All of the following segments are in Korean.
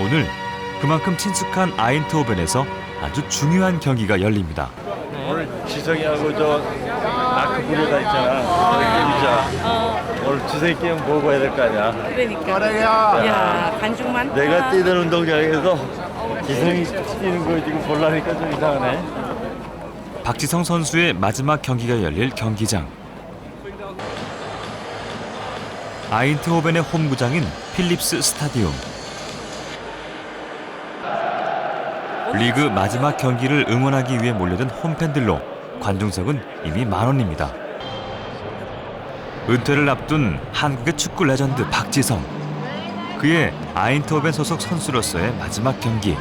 오늘 그만큼 친숙한 아인트호벤에서 아주 중요한 경기가 열립니다. 오늘 지성이하고 저 아크 부르다 있잖아. 게임이자. 오늘 지성이 게임 보고 해야 될 거 아니야. 그러니까. 야, 많다. 내가 뛰던 운동장에서 지성이 뛰는 거 지금 볼라니까 좀 이상하네. 박지성 선수의 마지막 경기가 열릴 경기장. 아인트호벤의 홈구장인 필립스 스타디움. 리그 마지막 경기를 응원하기 위해 몰려든 홈팬들로 관중석은 이미 만 원입니다. 은퇴를 앞둔 한국의 축구 레전드 박지성. 그의 아인트호벤 소속 선수로서의 마지막 경기.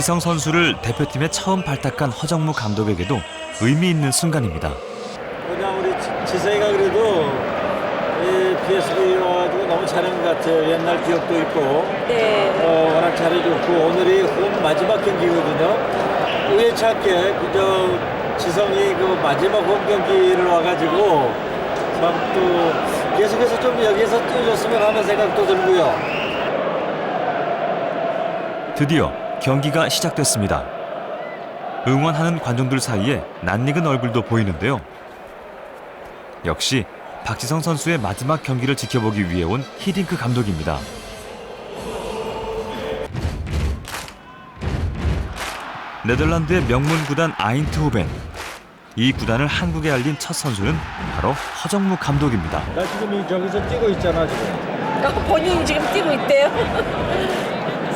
박지성 선수를 대표팀에 처음 발탁한 허정무 감독에게도 의미 있는 순간입니다. 그냥 우리 지- 지성이가 그래도 이 PSV 와가지고 너무 잘한 것 같아요. 옛날 기억도 있고. 네. 어, 워낙 잘해줬고 오늘이 홈 마지막 경기거든요. 우연찮게 그저 지성이 그 마지막 홈 경기를 와가지고 참 또 계속해서 좀 여기서 뛰어줬으면 하는 생각도 들고요. 드디어 경기가 시작됐습니다. 응원하는 관중들 사이에 낯익은 얼굴도 보이는데요. 역시 박지성 선수의 마지막 경기를 지켜보기 위해 온 히딩크 감독입니다. 네덜란드의 명문 구단 아인트호벤. 이 구단을 한국에 알린 첫 선수는 바로 허정무 감독입니다. 나 지금 이 저기서 뛰고 있잖아 지금. 어, 본인이 지금 뛰고 있대요.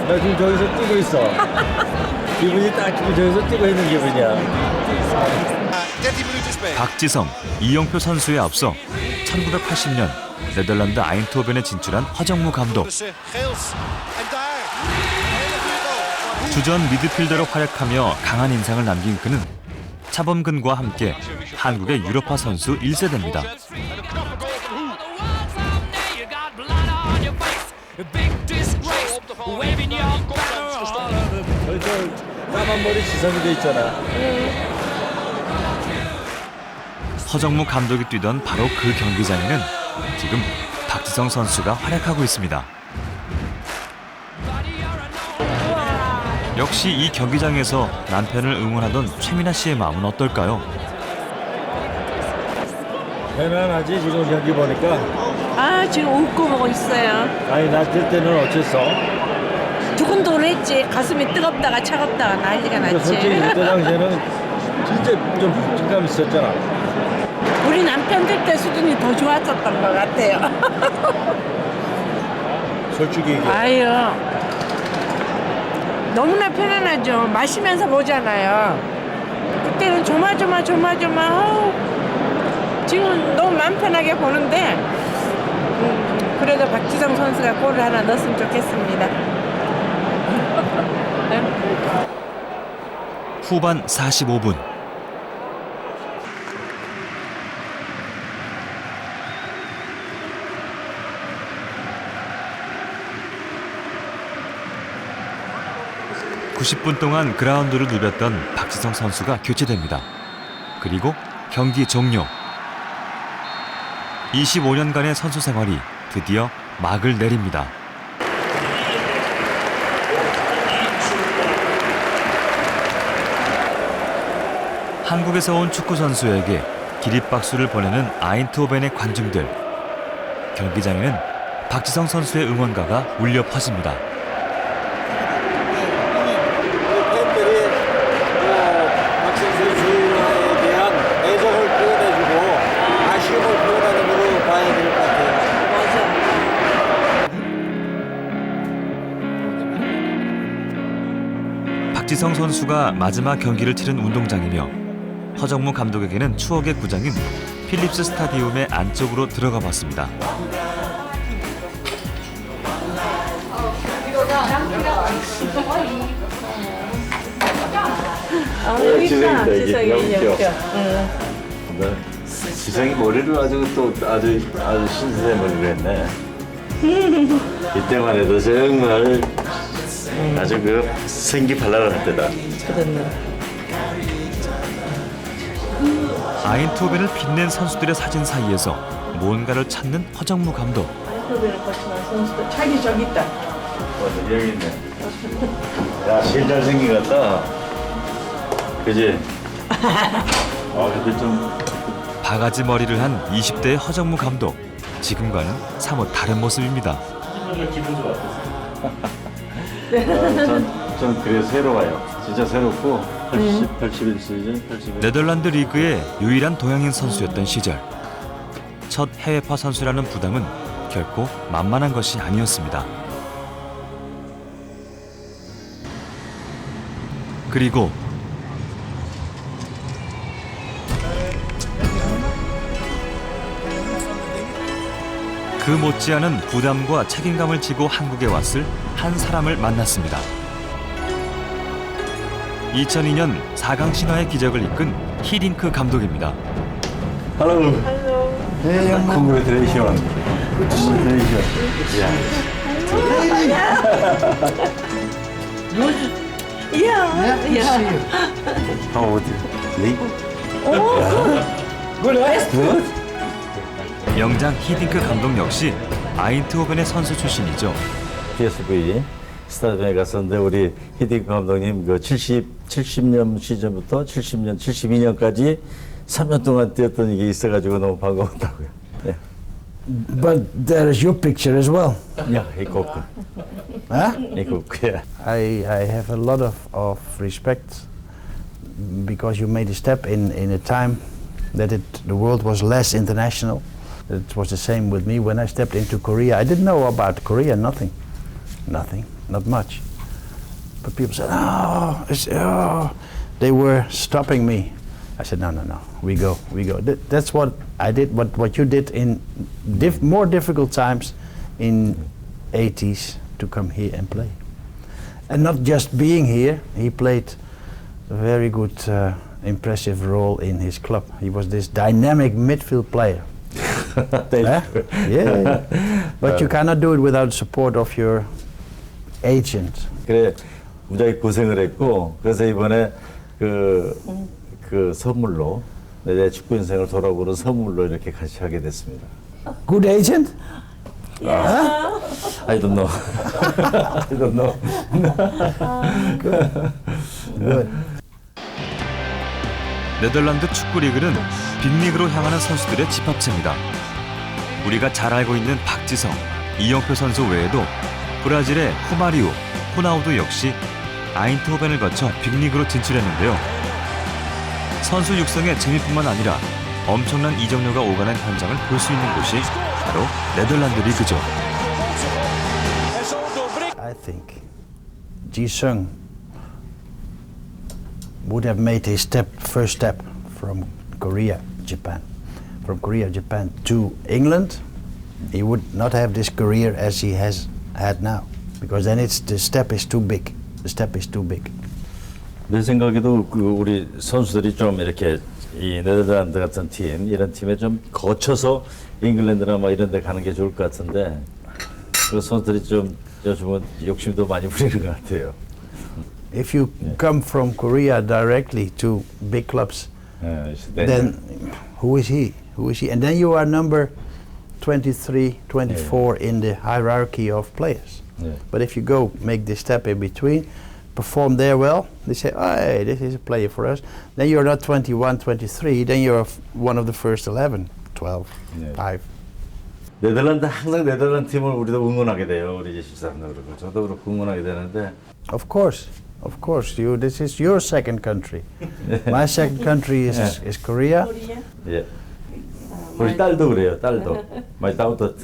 나 지금 저기서 뛰고 있어. 기분이 딱 지금 저기서 뛰고 있는 기분이야. 박지성, 이영표 선수에 앞서 1980년 네덜란드 아인트호벤에 진출한 허정무 감독. 주전 미드필더로 활약하며 강한 인상을 남긴 그는 차범근과 함께 한국의 유럽파 선수 1세대입니다. 까만 머리 지성이 돼 있잖아. 허정무 감독이 뛰던 바로 그 경기장에는 지금 박지성 선수가 활약하고 있습니다. 역시 이 경기장에서 남편을 응원하던 최민아 씨의 마음은 어떨까요? 편안하지 지금 경기 보니까. 아, 지금 웃고 보고 있어요. 아니 나 뛸 때는 어땠어? 두근두근했지. 가슴이 뜨겁다가 차갑다가 난리가 그 솔직히 났지. 그때 당시에는 진짜 좀 박진감 있었잖아. 우리 남편들 때 수준이 더 좋았었던 것 같아요. 솔직히 얘기해. 아유. 너무나 편안하죠. 마시면서 보잖아요. 그때는 조마조마 조마조마. 아우. 지금 너무 마음 편하게 보는데 음, 그래도 박지성 선수가 골을 하나 넣었으면 좋겠습니다. 후반 45분. (90분) 동안 그라운드를 누볐던 박지성 선수가 교체됩니다. 그리고 경기 종료. 25년간의 선수 생활이 드디어 막을 내립니다 한국에서 온 축구 선수에게 기립박수를 보내는 아인트호벤의 관중들. 경기장에는 박지성 선수의 응원가가 울려 퍼집니다. 박지성 선수가 마지막 경기를 치른 운동장이며 허정무 감독에게는 추억의 구장인 필립스 스타디움의 안쪽으로 들어가 봤습니다. 아, 지성이다, 이게. 지성이. 역겨. 응. 네. 지성이 머리를 아주 또 아주 아주 신선한 머리를 했네. 이때만 해도 정말 아주 그 생기 발랄할 때다. 아인트호벤을 빛낸 선수들의 사진 사이에서 뭔가를 찾는 허정무 감독. 자기 저기 있다. 맞아, 여기 있네. 야, 제일 잘생긴 것 같다. 그지? 아, 근데 좀 바가지 머리를 한 20대의 허정무 감독. 지금과는 사뭇 다른 모습입니다. 기분 좋았어. 전, 전 그래 새로워요. 진짜 새롭고 80, 81 시즌, 81. 네덜란드 리그의 유일한 동양인 선수였던 시절. 첫 해외파 선수라는 부담은 결코 만만한 것이 아니었습니다. 그리고 그 못지않은 부담과 책임감을 지고 한국에 왔을 한 사람을 만났습니다. 2002년 4강 신화의 기적을 이끈 히딩크 감독입니다. Hello. Hey, congratulations. Congratulations. Yeah. 야, 야. How old? Eight. Good. Good. 명장 히딩크 감독 역시 아인트호벤의 선수 출신이죠. PSV 스타디움에 갔었는데 우리 히딩 감독님 그 70, 70년 시즌부터 70년, 72년까지 3년 동안 뛰었던 이게 있어가지고 너무 반가웠다고요. 네. But there is your picture as well. 야, 이거 그, Huh? 이거 그야. I, I have a lot of, of respect because you made a step in, in a time that it, the world was less international. It was the same with me when I stepped into Korea. I didn't know about Korea, nothing. Nothing, not much. But people said, oh, oh, they were stopping me. I said, no, no, no, we go, we go. Th- that's what I did, what, what you did in diff- more difficult times in 80s to come here and play. And not just being here, he played a very good, uh, impressive role in his club. He was this dynamic midfield player. Eh? Yeah, but you cannot do it without support of your agent. 그래 무지하게 고생을 했고 그래서 이번에 그, 그 선물로 내 축구 인생을 돌아보는 선물로 이렇게 같이 하게 됐습니다. Good agent? I don't know. I don't know. Good. 네덜란드 축구 리그는 빅리그로 향하는 선수들의 집합체입니다. 우리가 잘 알고 있는 박지성, 이영표 선수 외에도 브라질의 후마리오, 호나우두 역시 아인트호벤을 거쳐 빅리그로 진출했는데요. 선수 육성의 재미뿐만 아니라 엄청난 이적료가 오가는 현장을 볼 수 있는 곳이 바로 네덜란드 리그죠. I think Ji-sung would have made his step, first step from Korea, Japan. From Korea, Japan to England, he would not have this career as he has had now. Because then it's, the step is too big. The step is too big. 내 생각에도 그 우리 선수들이 좀 이렇게 이 네덜란드 같은 팀 이런 팀에 좀 거쳐서 잉글랜드나 뭐 이런 데 가는 게 좋을 것 같은데 그 선수들이 좀 요즘은 욕심도 많이 부리는 것 같아요. If you come from Korea directly to big clubs, 예, then who is he? Who is he? And then you are number 23, 24 in the hierarchy of players. 네. But if you go make this step in between, perform there well, they say, oh, hey, this is a player for us. Then you're not 21, 23, then you're f- one of the first 11, 12, Yeah. 5. 네덜란드 항상 네덜란드 팀을 우리도 응원하게 돼요. 우리 집사람도 그렇고 저도 그렇고 응원하게 되는데 Of course, of course. You, this is your second country. My second country is, is Korea. 예. 우리 딸도 그래요. 딸도. My daughter.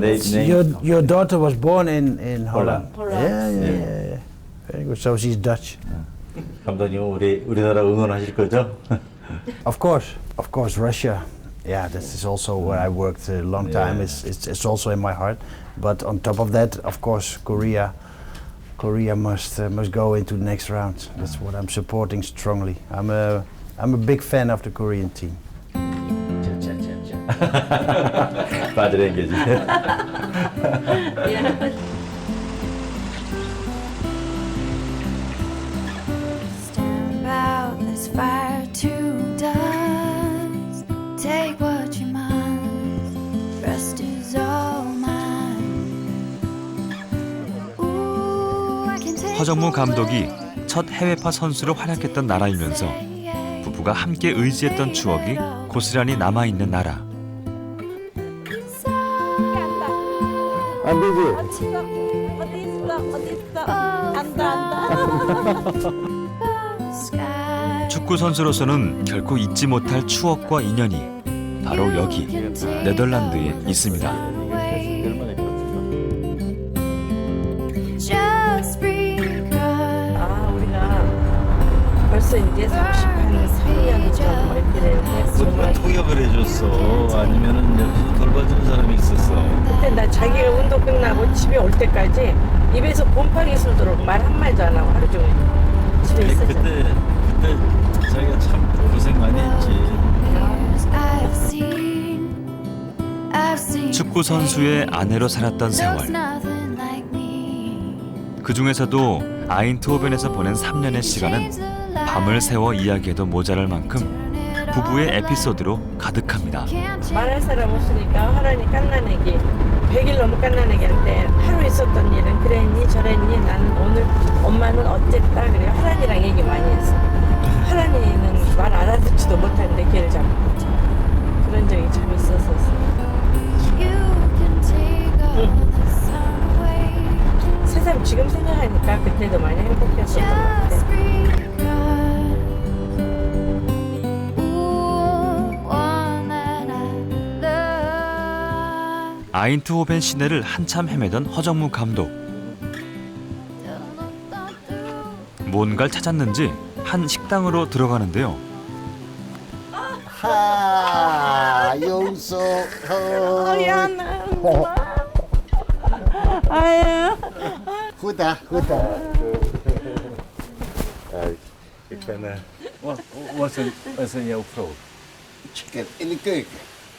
네, 네. Your, your daughter was born in, in Holland. Holland. Yeah, yeah, yeah, yeah. Very good. So she's Dutch. 감독님 우리 우리나라 응원하실 거죠? Of course, of course, Russia. Yeah, this is also where I worked a long time. Yeah. It's, it's, it's also in my heart. But on top of that, of course, Korea. Korea must uh, must go into the next round. That's what I'm supporting strongly. I'm a I'm a big fan of the Korean team. Bad language. yeah. Stamp out this fire to dust. Take what you must. Rest is all mine. Ooh, I can take 허정무 감독이 첫 해외파 선수로 활약했던 나라이면서 부부가 함께 의지했던 추억이 고스란히 남아있는 나라. 안 되지? 어디 있어? 어디 있어? 안다 안다. 축구 선수로서는 결코 잊지 못할 추억과 인연이 바로 여기 네덜란드에 있습니다. 아 우리가 벌써 이제 30한 3년 정말 통역을 해줬어? 아니면은 여기서 돌봐주는 사람이 있었어? 그때 나 자기가 운동 끝나고 집에 올 때까지 입에서 곰팡이 술도록 말 한마디도 안 하고 하루 종일 집에 근데 있었잖아 그때 그때 자기가 참 고생 많이 했지. 축구 선수의 아내로 살았던 me. 그 중에서도 아인트호벤에서 보낸 3년의 시간은 밤을 새워 이야기해도 모자랄 만큼 부부의 에피소드로 가득합니다. 말할 사람 없으니까 하라니 깐나내기 100일 너무 깐나내기 하는데 하루 있었던 일은 그랬니 저랬니 나는 오늘 엄마는 어쨌다 그래 하란이랑 얘기 많이 했어. 하란이는 말 알아듣지도 못하는데 걔를 잡고. 그런 적이 참 있었었어. away. 세상 지금 생각하니까 그때도 많이 행복했었던 것 같아 아인트호벤 시내를 한참 헤매던 허정무 감독. 뭔가를 찾았는지 한 식당으로 들어가는데요. 하 용서 미안해 아유 후다 후다 Ik ben... eh, wat, jouw vrouw?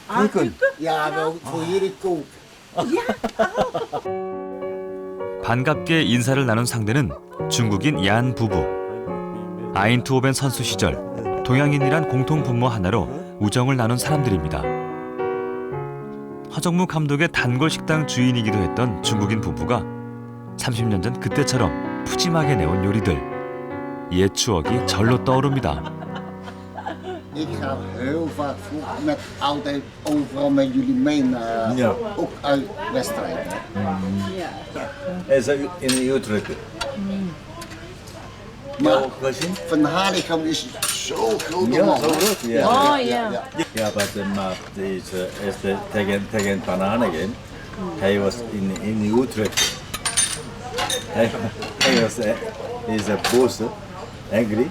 Keuken. Keuken? Ja, wel voor jullie koken. 반갑게 인사를 나눈 상대는 중국인 얀 부부. 아인트호벤 선수 시절 동양인이란 공통 분모 하나로 우정을 나눈 사람들입니다. 허정무 감독의 단골 식당 주인이기도 했던 중국인 부부가 30년 전 그때처럼 푸짐하게 내온 요리들. 옛 추억이 절로 떠오릅니다. Ik ga heel vaak vroeg met altijd overal met jullie mee naar, Ja. ook uit wedstrijden. Hij is in Utrecht. Maar? Van Hanegem is zo groot Ja, man. zo groot, ja. ja, Oh, ja. ja. Ja, maar de maat is, de, tegen, tegen Pananen. Hij was in, in Utrecht. Hij, hij was uh, is een boos, angry.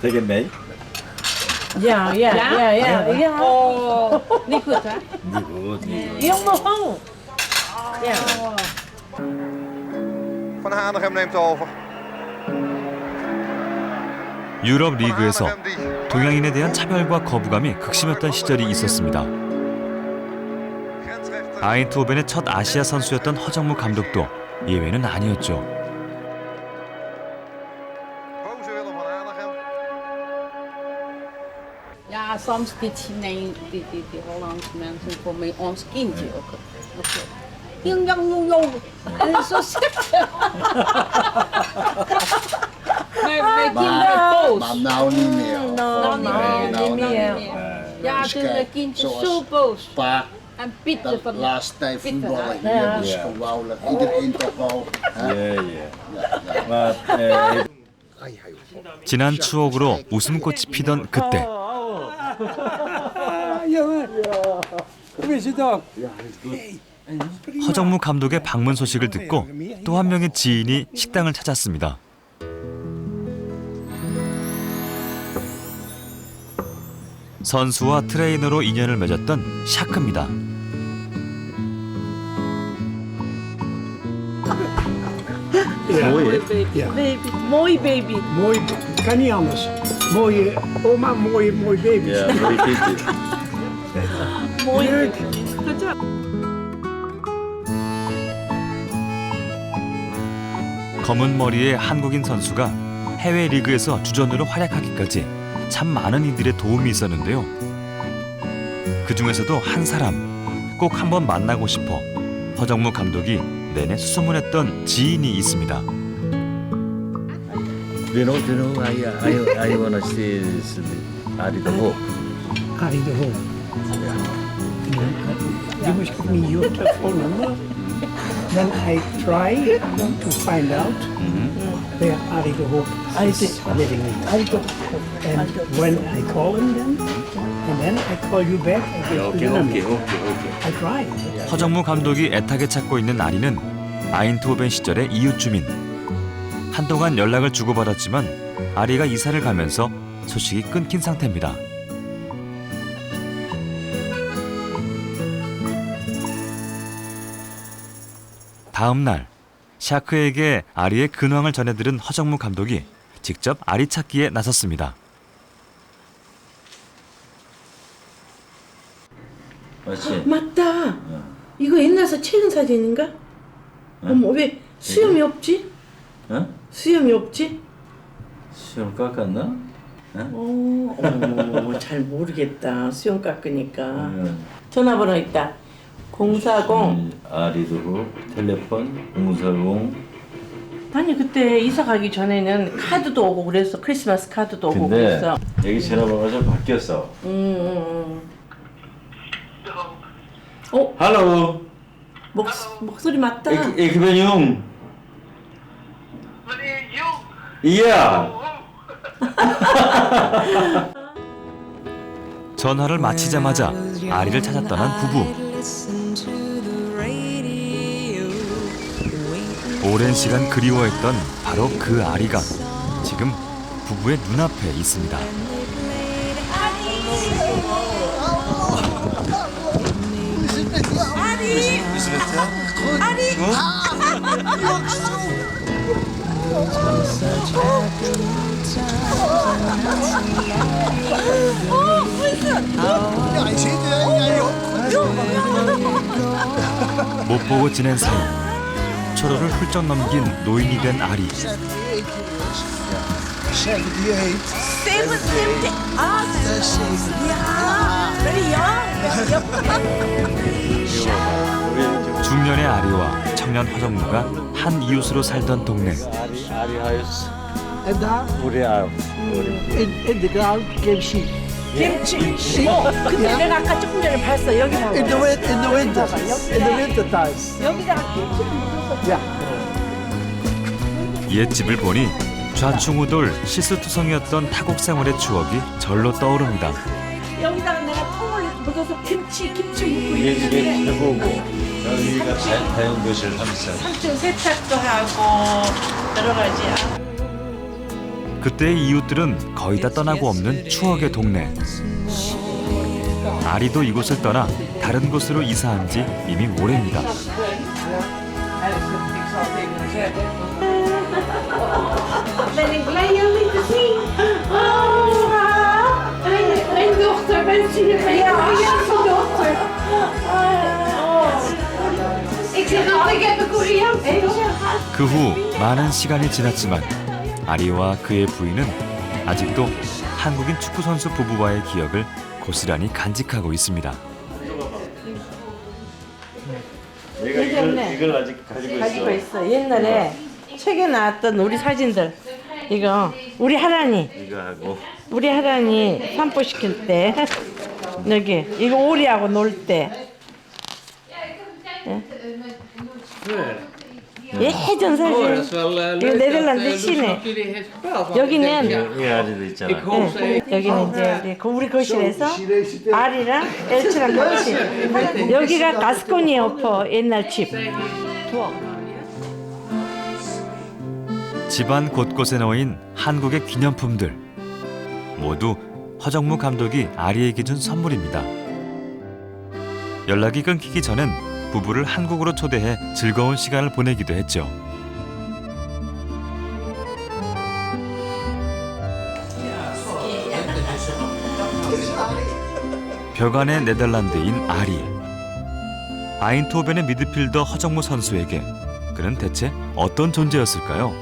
Tegen mij. Ja, ja, ja, ja, ja. Oh, niet goed hè? Niet goed, niet goed. Jongen, Ja. Van Hanegem neemt over. 유럽 리그에서 동양인에 대한 차별과 거부감이 극심했던 시절이 있었습니다. 아인트호벤의 첫 아시아 선수였던 허정무 감독도 예외는 아니었죠. Ja, soms dit Chinees, die, die, die Hollandse mensen voor mij ons kindje ook. Jong, jong, jong, jong. En zo ze. Mijn, mijn kinderen boos. Maar nou niet meer. Nou niet meer, nou niet niet meer. meer. Ja, toen de kindjes zo boos. Pa, En Pieter de van laatste tijd voetballen hier, dus Ja. geweldig. Iedereen toch wel. Ja, ja. Maar uh, 지난 추억으로 웃음꽃이 피던 그때 허정무 감독의 방문 소식을 듣고 또 한 명의 지인이 식당을 찾았습니다. 선수와 트레이너로 인연을 맺었던 샤크입니다. Baby, mooi baby. Mooi, kan niet anders. Mooie oma, baby's. ja, mooi kindje. Mooi Leuk. Good job. 검은 머리의 한국인 선수가 해외 리그에서 주전으로 활약하기까지 참 많은 이들의 도움이 있었는데요. 그 중에서도 한 사람 꼭 한번 만나고 싶어 허정무 감독이 내내 수소문했던 지인이 있습니다. You know, you know, I, I, I wanna see this Ari the Hope. Harry de Hoop. You must give me your telephone number. Then I try to find out where Hoop is living. And when I call him then, and then I call you back and give you the number. I try. 허정무 감독이 애타게 찾고 있는 아리는 아인트호벤 시절의 이웃 주민. 한동안 연락을 주고받았지만 아리가 이사를 가면서 소식이 끊긴 상태입니다. 다음 날 샤크에게 아리의 근황을 전해들은 허정무 감독이 직접 아리 찾기에 나섰습니다. 맞지? 맞다. 이거 옛날서 찍은 사진인가? 어머 왜 수염이 없지? 어? 수염이 없지? 수염 깎았나? 어, 어머 잘 모르겠다. 수염 깎으니까. 응. 전화번호 있다. 040. Ari the Hope, 텔레폰 040. 아니 그때 이사 가기 전에는 카드도 오고 그랬어. 크리스마스 카드도 오고 근데 그랬어. 여기 전화번호가 좀 바뀌었어. 음, 음, 음. 어 Hallo, 목, 목소리 맞다. ik ben Ja. 전화를 마치자마자 아리를 찾아 떠난 부부. 오랜 시간 그리워했던 바로 그 아리가 지금 부부의 눈앞에 있습니다. 못 보고 지낸 사이 초로를 훌쩍 넘긴 노인이 된 아리. 중년의 아리와 청년 허정무가 한 이웃으로 살던 동네. Ground came sheep. 김치. 어, 근데 내가 아까 조금 전에 봤어. 여기 봐봐. In the, win- in the winter. In the winter time. 여기다가 김치를 묻었어. 옛집을 보니 좌충우돌 실수투성이었던 타국 생활의 추억이 절로 떠오릅니다. 여기다가 내가 통을 묻어서 김치, 김치 묻고 이게 최고고. 여기가 자연 교실 3층. 3층 세탁도 하고 여러 가지. 그때의 이웃들은 거의 다 떠나고 없는 추억의 동네. 아리도 이곳을 떠나 다른 곳으로 이사한 지 이미 오래입니다. Ben ik blij jullie te zien. Oh, mijn, mijn dochter, ben je bij jou? Ja, mijn dochter. Oh. 그 후 많은 시간이 지났지만 아리와 그의 부인은 아직도 한국인 축구 선수 부부와의 기억을 고스란히 간직하고 있습니다. 내가 이걸, 이걸 아직 가지고 있어. 가지고 있어. 옛날에 책에 나왔던 우리 사진들. 이거 우리 하란이, 이거 하고. 우리 하란이 산보 시킬 때 여기 이거 오리하고 놀 때. 예? 예전 사진. 이거 네덜란드 시내. 여기는 이 아리도 있잖아. 네, 여기는 이제 우리, 그 우리 거실에서 아리랑 엘치랑 같이 여기가 가스코니 오퍼 옛날 집 부엌 집안 곳곳에 놓인 한국의 기념품들 모두 허정무 감독이 아리에게 준 선물입니다. 연락이 끊기기 전엔 부부를 한국으로 초대해 즐거운 시간을 보내기도 했죠. 벽안의 네덜란드인 아리. 아인토벤의 미드필더 허정무 선수에게 그는 대체 어떤 존재였을까요?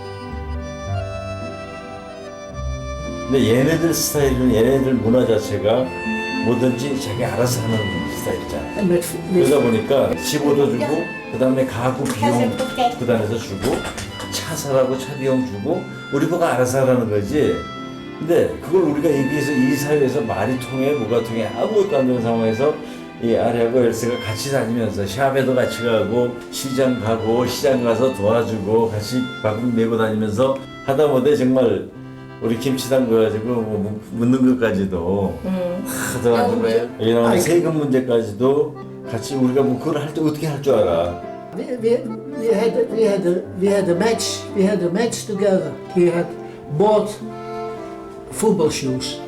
근데 얘네들 스타일은 얘네들 문화 자체가 뭐든지 자기 알아서 하는 스타일이잖아. 그러다 보니까 집 얻어주고 그 다음에 가구 비용 그 단에서 주고 차 샷하라고 차 비용 주고 우리 보고 알아서 하라는 거지. 근데 그걸 우리가 얘기해서 이 사회에서 말이 통해 뭐가 통해 아무것도 안 되는 상황에서 이 아리하고 엘스가 같이 다니면서 샵에도 같이 가고 시장 가고 시장 가서 도와주고 같이 밥을 메고 다니면서 하다 못해 정말 우리 김치 담궈가지고 뭐 묻는 것까지도 하더라도 이런 세금 문제까지도 같이 우리가 뭐 그걸 할 때 어떻게 할 줄 알아? We, we, we, had, we, had a, we had a match. We had a match together. We had bought football shoes.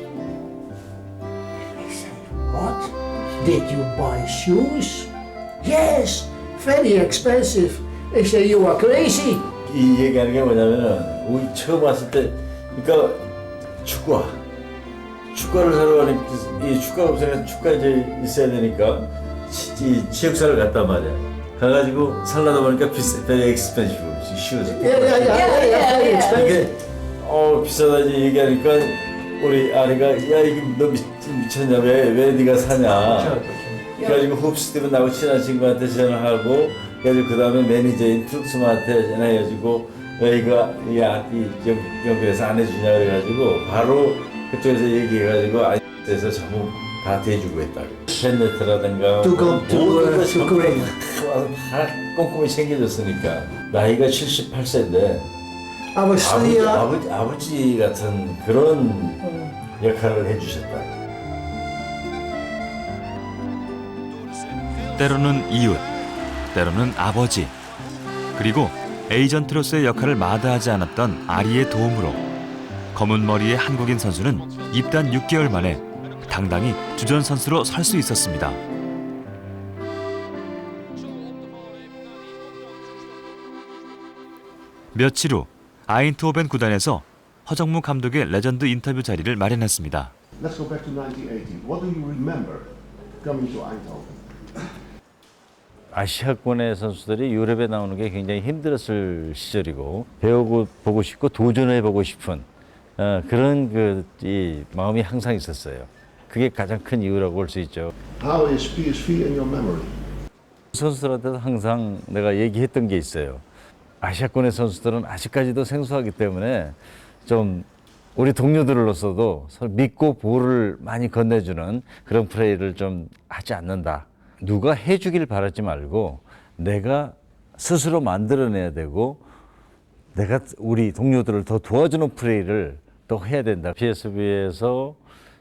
He said, What? Did you buy shoes? Yes, very expensive. I said, You are crazy. 이 얘기하는 게 뭐냐면은 우리 처음 왔을 때 그러니까 축구화 축구를 사러 가는 이 축구가 없으면 축구가 이제 있어야 되니까 치, 이 지역사를 갔단 말이야. 가가지고 살라다 보니까 비싸 very expensive. shoes yeah very expensive. 이게 어 비싸다지 얘기하니까 우리 아내가 야 이게 너 미, 미쳤냐? 왜 왜 네가 사냐? 그래가지고 흡스티브 나하고 친한 친구한테 전화하고 그래가지고 그 다음에 매니저인 트룩스만한테 전화해가지고 왜 이거 야, 이 연, 연결해서 안 해주냐 그래가지고 바로 그쪽에서 얘기해가지고 아이에서 전부 다 대주고 했다고 팬네트라든가 to 전부 Korea. 다다 꼼꼼히 챙겨줬으니까 나이가 78세인데 I was 아버지, still, 아버지, 아버지 같은 그런 역할을 해주셨다. 때로는 이웃, 때로는 아버지, 그리고 에이전트로서의 역할을 마다하지 않았던 아리의 도움으로 검은 머리의 한국인 선수는 입단 6개월 만에 당당히 주전 선수로 설 수 있었습니다. 며칠 후 아인트호벤 구단에서 허정무 감독의 레전드 인터뷰 자리를 마련했습니다. Let's go back to 1980. What do you remember coming to Eindhoven? 아시아권의 선수들이 유럽에 나오는 게 굉장히 힘들었을 시절이고 배우고 보고 싶고 도전해 보고 싶은 어, 그런 그 이 마음이 항상 있었어요. 그게 가장 큰 이유라고 볼 수 있죠. How is PSV in your memory? 선수들한테도 항상 내가 얘기했던 게 있어요. 아시아권의 선수들은 아직까지도 생소하기 때문에 좀 우리 동료들로서도 서로 믿고 볼을 많이 건네주는 그런 플레이를 좀 하지 않는다. 누가 해주길 바라지 말고 내가 스스로 만들어내야 되고 내가 우리 동료들을 더 도와주는 플레이를 또 해야 된다. PSV에서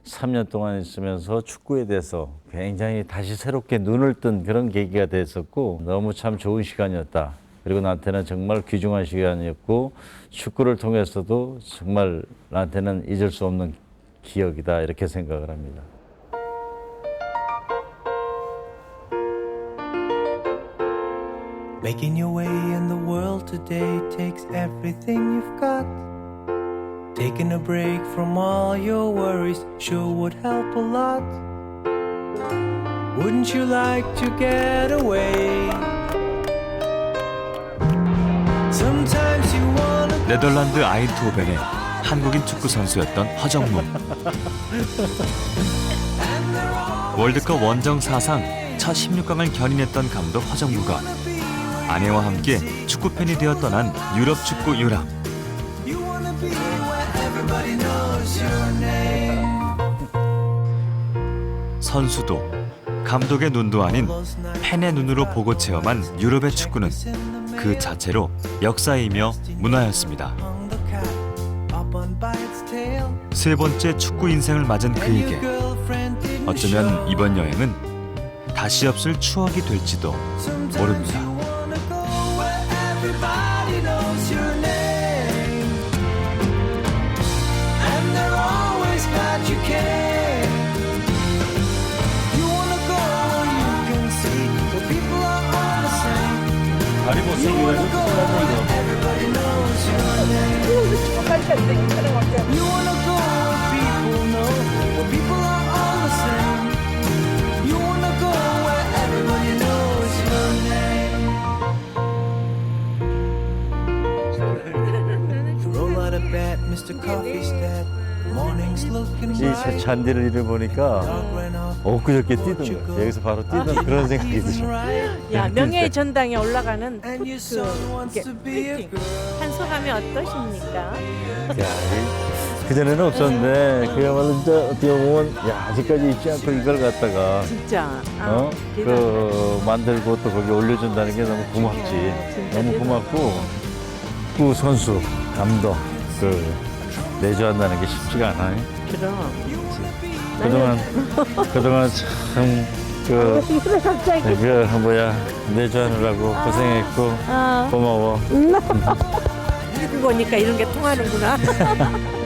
3년 동안 있으면서 축구에 대해서 굉장히 다시 새롭게 눈을 뜬 그런 계기가 됐었고 너무 참 좋은 시간이었다. 그리고 나한테는 정말 귀중한 시간이었고 축구를 통해서도 정말 나한테는 잊을 수 없는 기억이다 이렇게 생각을 합니다. Making your way in the world today takes everything you've got. Taking a break from all your worries sure would help a lot. Wouldn't you like to get away? Sometimes you wanna 네덜란드 아인트호벤의 한국인 축구 선수였던 허정무. 월드컵 원정 사상 첫 16강을 견인했던 감독 허정무가 아내와 함께 축구 팬이 되어 떠난 유럽 축구 유람. 선수도 감독의 눈도 아닌 팬의 눈으로 보고 체험한 유럽의 축구는 그 자체로 역사이며 문화였습니다. 세 번째 축구 인생을 맞은 그에게 어쩌면. 이번 여행은 다시 없을 추억이 될지도 모릅니다. Everybody knows your name. And they're always glad you came. You wanna go where you can see where people are all the same. You wanna go where everybody knows your name. You wanna go where people know where people are 이 bright. 잔디를 이를 보니까 Dog ran off. 엊그저께 뛰던 거야. 여기서 바로 뛰던 그런 생각이 들어. 야 명예의 전당에 올라가는 그 이렇게. 한 소감이 어떠십니까? 야, 그 전에는 없었는데 그야말로 진짜 어떻게 보면 야 아직까지 잊지 않고 이걸 갖다가 진짜 아, 어? 대단하다. 그 만들고 또 거기 올려준다는 게 너무 고맙지. 진짜 너무 대단하다. 고맙고 그 선수 감독 그 내조한다는 게 쉽지가 않아요. 그럼 그동안 그동안 참그 그래 갑자기 그 뭐야 내조하느라고 고생했고 아, 고마워. 보니까 이런 게 통하는구나.